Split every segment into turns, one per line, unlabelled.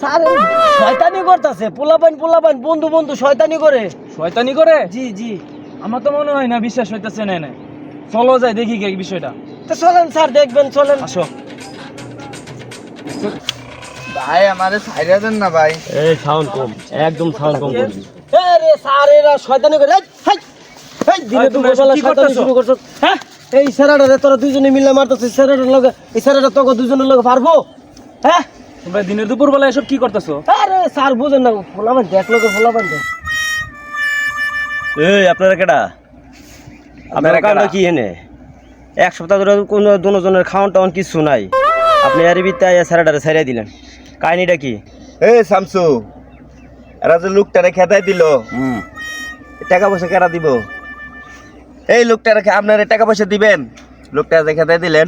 Sir শয়তানি করতেছে পোলাপান পোলাপান বন্ধু বন্ধু শয়তানি করে।
শয়তানি করে?
জি জি।
আমার তো মনে হয় না বিশ্বাস হইতেছে না না। চলো যাই দেখি কি বিষয়টা।
তো চলেন স্যার দেখবেন চলেন।
আসো।
ভাই আমারে ছাইরা দেন না ভাই।
এই সাউন্ড কম একদম সাউন্ড কম করবি
এ রে স্যার এরা শয়তানি করে। হাই, হাই, দিনে শয়তানি শুরু করছ। হ্যাঁ এই স্যারাটা রে তোরা দুজনে মিলে মারতেছিস স্যারাটার লগে এই স্যারাটা তোকে দুজনের লগে পারব হ্যাঁ?
তোমরা দিনের দুপুর বেলা এসব কি করতেছো?
আরে স্যার বুঝেন না ফোলাবেন দেখ লোকে ফোলাবেন দেখ
এই আপনারা কেডা? আপনারা কাণ্ড কি এনে? এক সপ্তাহ ধরে কোনো দুজনের খাওয়ান টাওয়ান কিছু নাই। আপনি ভিত্তে আইয়া স্যারাটারে ছাড়িয়ে দিলেন। কাহিনিটা কি?
এ শামসু এরা যে লোকটারে খেদাই দিল টাকা পয়সা কেরা দিব? এই লোকটারে আপনারা টাকা পয়সা দিবেন। লোকটা যে খেদাই দিলেন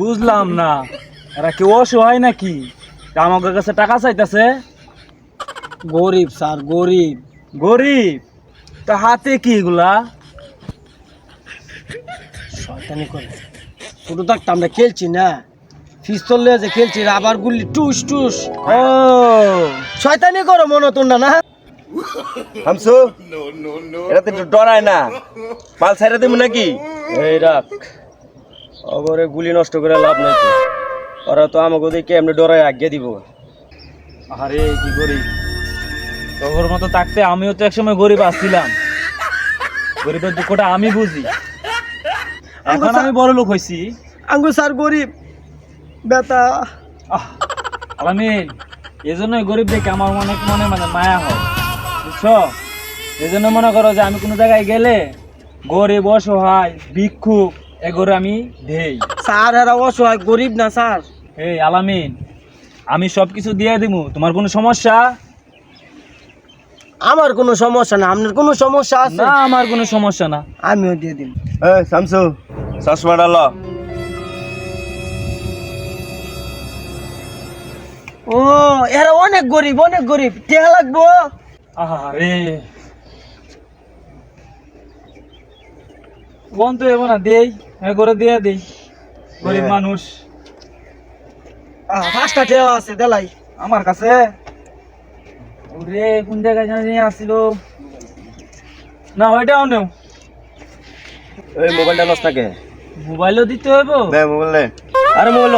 বুঝলাম না। এরা কেউ অসহায় নাকি? আমাকে কাছে টাকা চাইতেছে।
গরিব স্যার গরিব।
গরিব? তা হাতে কি এগুলা?
শয়তানি করে। ছোট থাকতে আমরা খেলছি না। পিস্তল লিয়ে যে খেলছি আবার গুলি টুস টুস।
ও
শয়তানি করো মনে তোমরা না?
এরা তো ডরায় না। মাল ছাইরা দিব নাকি?
এই রাখ। অগরে গুলি নষ্ট করে লাভ নাই তো। ওরা তো আমাকে দেখে এমনি ডরায় আগে দিব?
আরে কি গরিব তোর মতো থাকতে আমিও তো একসময় গরিব আসছিলাম। গরিবের দুঃখটা আমি বুঝি। এখন আমি বড় লোক হয়েছি
আঙ্গু স্যার গরিব বেতা
আহ, আলামিন এই গরিব দেখে আমার অনেক মনে মানে মায়া হয়। বুঝছ? এই জন্য মনে করো যে আমি কোনো জায়গায় গেলে গরিব অসহায় ভিক্ষুক এগোরে আমি দেই।
স্যার এরা অসহায় গরিব না স্যার।
এই আলামিন আমি সব কিছু দিয়ে দিব তোমার কোনো সমস্যা?
আমার কোনো সমস্যা না আপনার কোনো সমস্যা আছে?
না আমার কোনো সমস্যা না।
আমিও দিয়ে দিন
এ শামসু চশমাটা ল
ও এরা অনেক গরিব অনেক গরিব। টেহা লাগবো?
আরে কোন তো এবো না দেই। হ্যাঁ করে দিয়ে দিই। গরিব
হ্যাঁ।
মানুষ।
পাঁচটা টেহা আছে দেলাই।
আমার কাছে। ওরে কোন জায়গায় জানি আসছিল না ওইটাও নেও।
এই মোবাইলটা লস থাকে।
মোবাইলও দিতে হইব?
দে মোবাইল
আরে মোবাইল